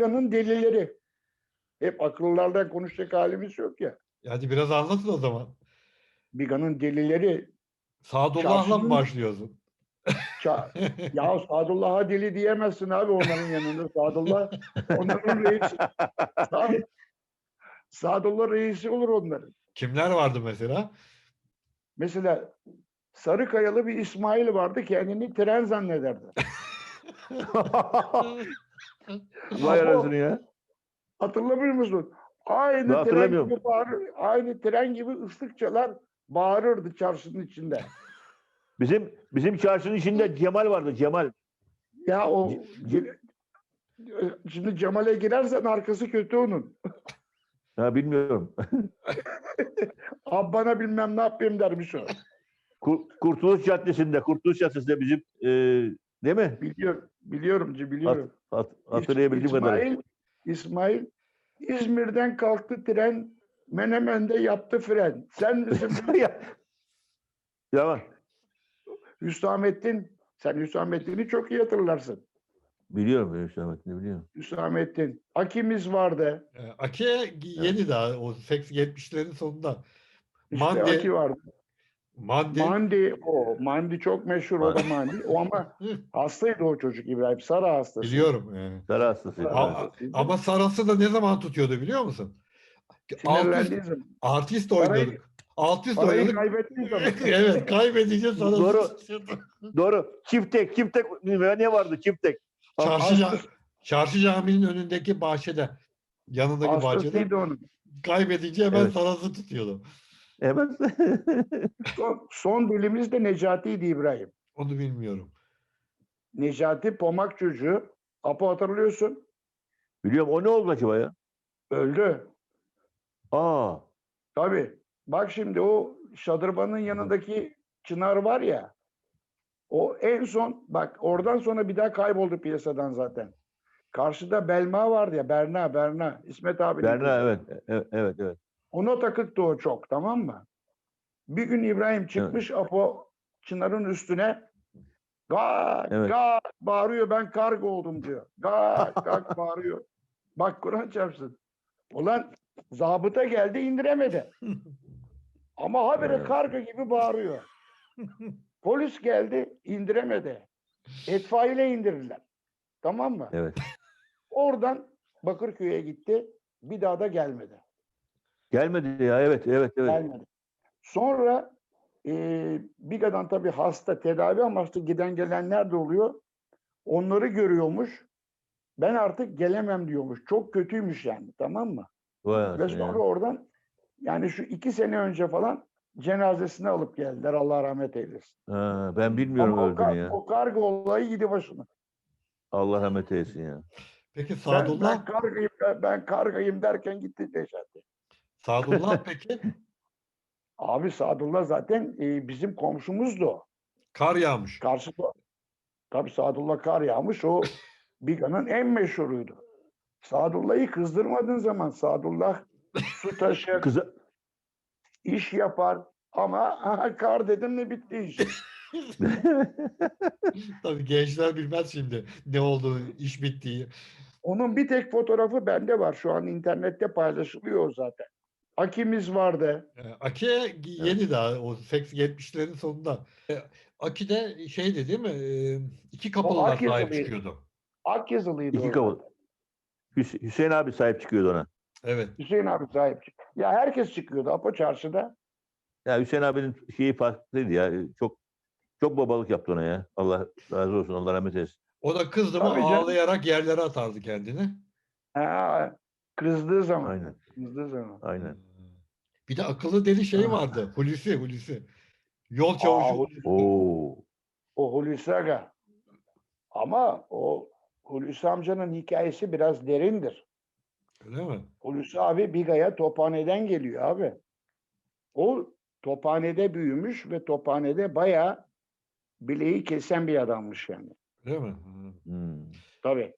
Biga'nın delileri. Hep akıllardan konuşacak halimiz yok ya. Hadi biraz anlatın o zaman. Biga'nın delileri. Sadullah'la mı başlıyorsun? Ça ya Sadullah'a deli diyemezsin abi onların yanında. Sadullah onların reisi. Sad- Sadullah reisi olur onların. Kimler vardı mesela? Mesela Sarıkayalı bir İsmail vardı kendini tren zannederdi. Vay arasını ya. Hatırlamıyor musun? Aynı Ben tren gibi bağırır, aynı tren gibi ıslıkçalar bağırırdı çarşının içinde. Bizim bizim çarşının içinde Cemal vardı Cemal. Ya o Ce- şimdi Cemal'e girersen arkası kötü onun. Ha bilmiyorum. Abi bana bilmem ne yapayım dermiş o. Kur- Kurtuluş Caddesi'nde, Kurtuluş Caddesi'nde bizim e, değil mi? Biliyorum, biliyorum, biliyorum. Hat, hatırlayabildiğim kadarıyla. İsmail, İsmail İzmir'den kalktı tren Menemen'de yaptı fren. Sen misin? ya. Yaman. Hüsamettin. Sen Hüsamettin'i çok iyi hatırlarsın. Biliyorum Hüsamettin'i biliyorum. Hüsamettin. Akimiz vardı. Ee, Ake yeni daha o 80-70'lerin sonunda. İşte Mandi, Aki vardı. Mandi, Mandi o. Mandi çok meşhur o da Mandi. O ama hastaydı o çocuk İbrahim. Sara hastası. biliyorum. yani. Sarı hastası. Sara Ama-. Ama Saras'ı da ne zaman tutuyordu biliyor musun? Artist, artist oynuyorduk. Artist Parayı oynadık. kaybettiği zaman. evet kaybedince Saras'ı Doğru. Doğru. Çift tek, çift tek ne vardı çift tek? Çarşı, ca- Çarşı caminin önündeki bahçede. Yanındaki bahçede. Hastasıydı onun. Kaybedince hemen Evet. Saras'ı tutuyordu. Evet. Son, son dilimiz de Necati'ydi İbrahim. Onu bilmiyorum. Necati Pomak çocuğu. Apo hatırlıyorsun. biliyorum. O ne oldu acaba ya? Öldü. Aa. Tabii. Bak şimdi o şadırvanın yanındaki çınar var ya. O en son bak oradan sonra bir daha kayboldu piyasadan zaten. Karşıda Belma vardı ya Berna Berna İsmet abi. Berna evet. Evet evet. evet. Ona takıktı o çok tamam mı? Bir gün İbrahim çıkmış Apo Çınar'ın üstüne gak Evet. gak bağırıyor ben kargo oldum diyor. Gak gak bağırıyor. Bak Kur'an çarpsın. Ulan zabıta geldi indiremedi. Ama habire Evet. karga gibi bağırıyor. Polis geldi indiremedi. Etfaiyle indirdiler. Tamam mı? Evet. Oradan Bakırköy'e gitti. Bir daha da gelmedi. Gelmedi ya. Evet evet evet. Gelmedi. Sonra e, Biga'dan tabii hasta tedavi amaçlı giden gelenler de oluyor. Onları görüyormuş. Ben artık gelemem diyormuş. Çok kötüymüş yani tamam mı? Vay Ve sonra ya. oradan yani şu iki sene önce falan cenazesini alıp geldiler. Allah rahmet eylesin. Ha, ben bilmiyorum Ama o, öldüğünü kar- ya. o karga olayı gidi başına. Allah rahmet eylesin ya. Peki Ben, Sadullah, ben kargayım, ben, ben kargayım derken gitti Necati. Sadullah peki Abi Sadullah zaten e, bizim komşumuzdu kar yağmış. Karşıda tabii Sadullah kar yağmış o Biga'nın en meşhuruydu. Sadullah'ı kızdırmadığın zaman Sadullah su taşır, Kıza, iş yapar ama aha, kar dedim mi bitti iş. Tabii gençler bilmez şimdi ne olduğunu, iş bittiği. Onun bir tek fotoğrafı bende var. Şu an internette paylaşılıyor zaten. Akimiz vardı. Ee, Aki yeni daha o 80-70'lerin sonunda. Ee, Aki de şeydi değil mi? Ee, İki kapılılar Ak sahip yazılıydı. çıkıyordu. Ak yazılıydı. İki. Hüs- Hüseyin abi sahip çıkıyordu ona. Evet. Hüseyin abi sahip çıktı. Ya herkes çıkıyordu Apo çarşıda. Ya Hüseyin abinin şeyi farklıydı ya. Çok çok babalık yaptı ona ya. Allah razı olsun. Allah rahmet eylesin. O da kızdı mı Tabii canım. ağlayarak yerlere atardı kendini. Ha, kızdığı zaman. Aynen. Kızdığı zaman. Aynen. Bir de akıllı deli şey vardı. Hulusi, Hulusi. Yol çavuşu. Hulusi- Oo. O Hulusi Aga. Ama o Hulusi amcanın hikayesi biraz derindir. Öyle mi? Hulusi abi Biga'ya Tophane'den geliyor abi. O Tophane'de büyümüş ve Tophane'de bayağı bileği kesen bir adammış yani. Öyle mi? Hı. Hmm. Tabii.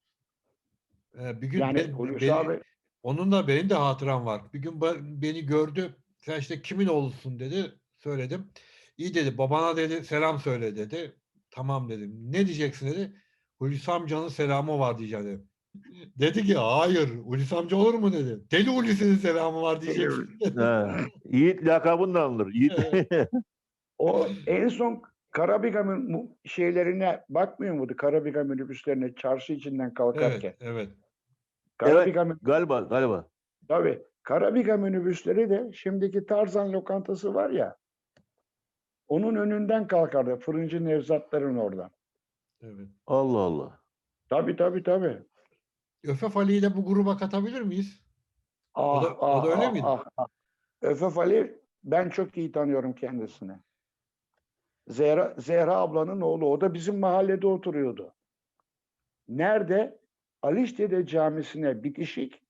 Ee, bir gün Yani ben- Hulusi beni- abi onun da benim de hatıram var. Bir gün ba- beni gördü. Sen işte kimin oğlusun dedi. Söyledim. İyi dedi. Babana dedi selam söyle dedi. Tamam dedim. Ne diyeceksin dedi. Hulusi amcanın selamı var diyeceğim dedim. Dedi ki hayır Ulis amca olur mu dedi. Deli Ulis'in selamı var diyeceksin. Yiğit lakabını da alınır. Yiğit. O en son Karabigam'ın mu- şeylerine bakmıyor muydu? Karabiga minibüslerine çarşı içinden kalkarken. evet, evet. Karabiga min- galiba galiba. tabii. Karabiga minibüsleri de şimdiki Tarzan lokantası var ya. Onun önünden kalkardı. Fırıncı Nevzatların oradan. evet. Allah Allah. Tabii tabii tabii. Öfef Ali'yi de bu gruba katabilir miyiz? Ah, da- o da öyle miydi? Ah, ah. Öfef Ali ben çok iyi tanıyorum kendisini. Zehra, Zehra ablanın oğlu. O da bizim mahallede oturuyordu. Nerede? Aliştepe Camisi'ne bitişik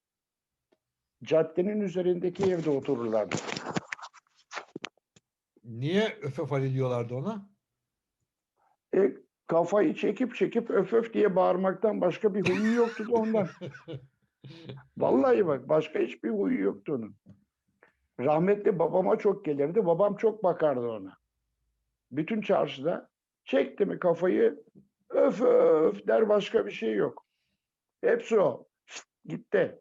caddenin üzerindeki evde otururlardı. Niye Öfef Ali diyorlardı ona? E, kafayı çekip çekip öf öf diye bağırmaktan başka bir huyu yoktu da ondan. Vallahi bak başka hiçbir huyu yoktu onun. Rahmetli babama çok gelirdi. Babam çok bakardı ona. Bütün çarşıda çekti mi kafayı öf öf der başka bir şey yok. Hepsi o. Gitti.